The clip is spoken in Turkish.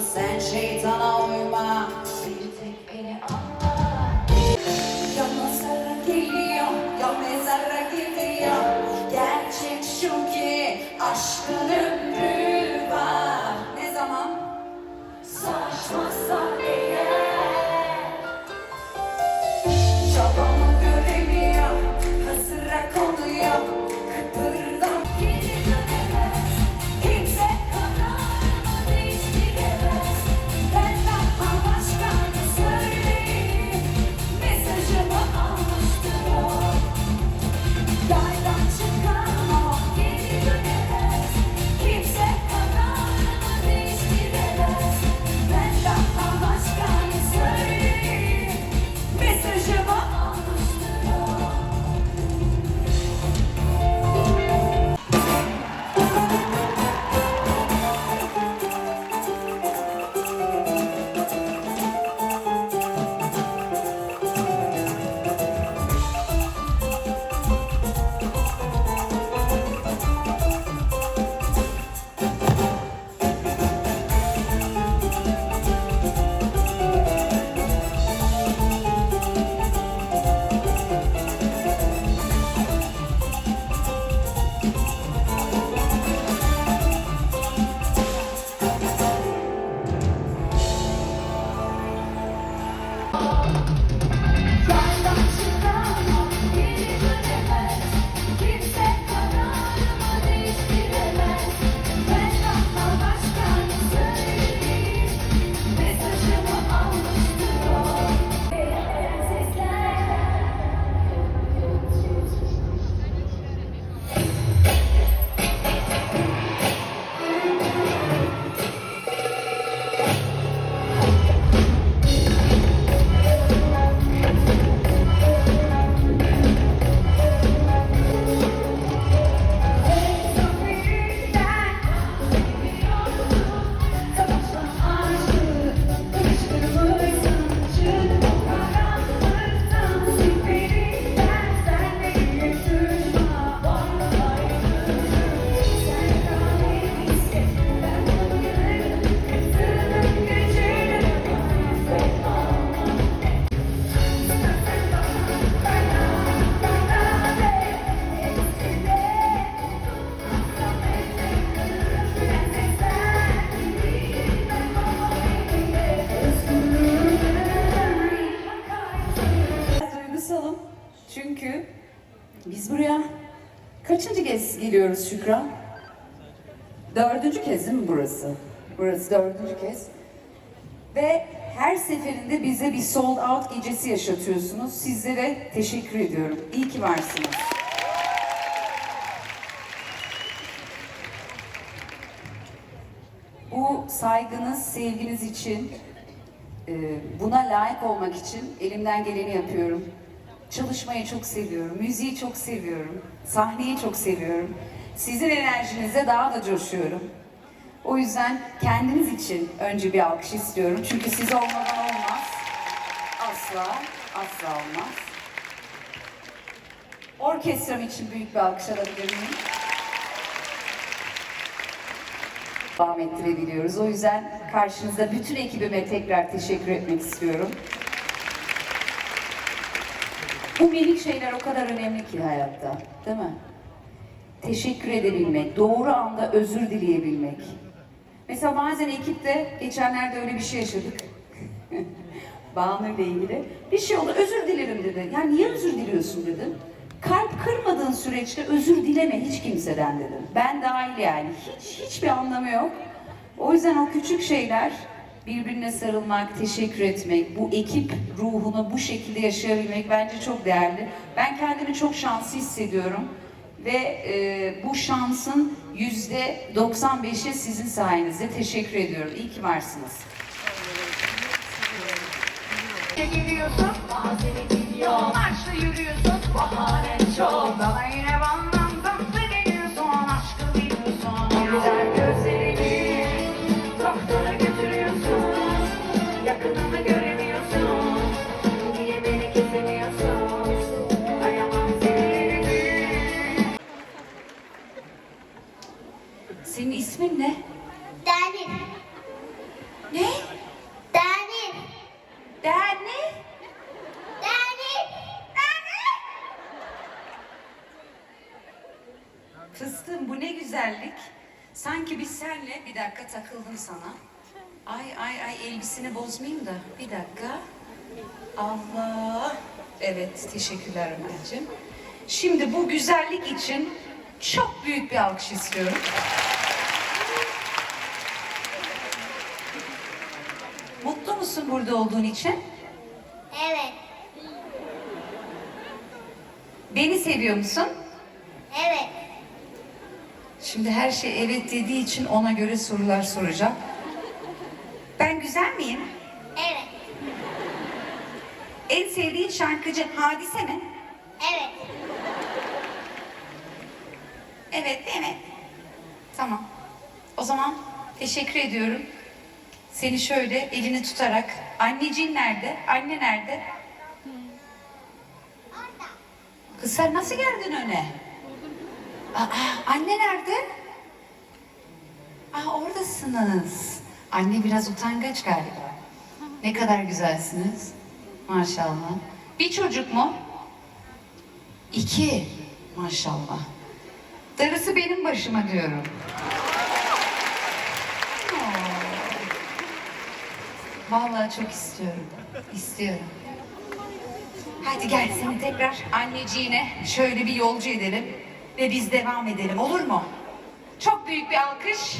sen şeytana uyma. Bir tek beni anla. Ya Gerçek şu ki aşkın geliyoruz Şükran? Dördüncü kez değil mi burası? Burası dördüncü kez. Ve her seferinde bize bir sold out gecesi yaşatıyorsunuz. Sizlere teşekkür ediyorum. İyi ki varsınız. Bu saygınız, sevginiz için, e, buna layık olmak için elimden geleni yapıyorum. Çalışmayı çok seviyorum, müziği çok seviyorum, sahneyi çok seviyorum. Sizin enerjinize daha da coşuyorum. O yüzden kendiniz için önce bir alkış istiyorum. Çünkü siz olmadan olmaz. Asla, asla olmaz. Orkestram için büyük bir alkış alabilir miyim? devam ettirebiliyoruz. O yüzden karşınızda bütün ekibime tekrar teşekkür etmek istiyorum. Bu minik şeyler o kadar önemli ki hayatta, değil mi? Teşekkür edebilmek, doğru anda özür dileyebilmek. Mesela bazen ekipte, geçenlerde öyle bir şey yaşadık. Banu ile ilgili. Bir şey oldu, özür dilerim dedi. Ya niye özür diliyorsun dedim. Kalp kırmadığın süreçte özür dileme hiç kimseden dedim. Ben dahil yani. Hiç, hiçbir anlamı yok. O yüzden o küçük şeyler, birbirine sarılmak, teşekkür etmek, bu ekip ruhunu bu şekilde yaşayabilmek bence çok değerli. Ben kendimi çok şanslı hissediyorum. Ve e, bu şansın yüzde 95'i sizin sayenizde. Teşekkür ediyorum. İyi ki varsınız. geliyorsun Bazen gidiyor Marşla yürüyorsun Bahanen çok Bana yine bandan ismin ne? Derdin. Ne Dernek. Dernek. Fıstığım bu ne güzellik. Sanki biz senle bir dakika takıldım sana. Ay ay ay elbisini bozmayayım da bir dakika. Allah. Evet teşekkürler Ömerciğim. Şimdi bu güzellik için çok büyük bir alkış istiyorum. Musun burada olduğun için? Evet. Beni seviyor musun? Evet. Şimdi her şey evet dediği için ona göre sorular soracağım. Ben güzel miyim? Evet. En sevdiğin şarkıcı Hadise mi? Evet. Evet, evet. Tamam. O zaman teşekkür ediyorum. Seni şöyle elini tutarak, anneciğin nerede? Anne nerede? Kız sen nasıl geldin öne? Aa, anne nerede? Aa, oradasınız. Anne biraz utangaç galiba. Ne kadar güzelsiniz. Maşallah. Bir çocuk mu? İki. Maşallah. Darısı benim başıma diyorum. Aa. Vallahi çok istiyorum. İstiyorum. Hadi gel seni tekrar anneciğine şöyle bir yolcu edelim ve biz devam edelim olur mu? Çok büyük bir alkış.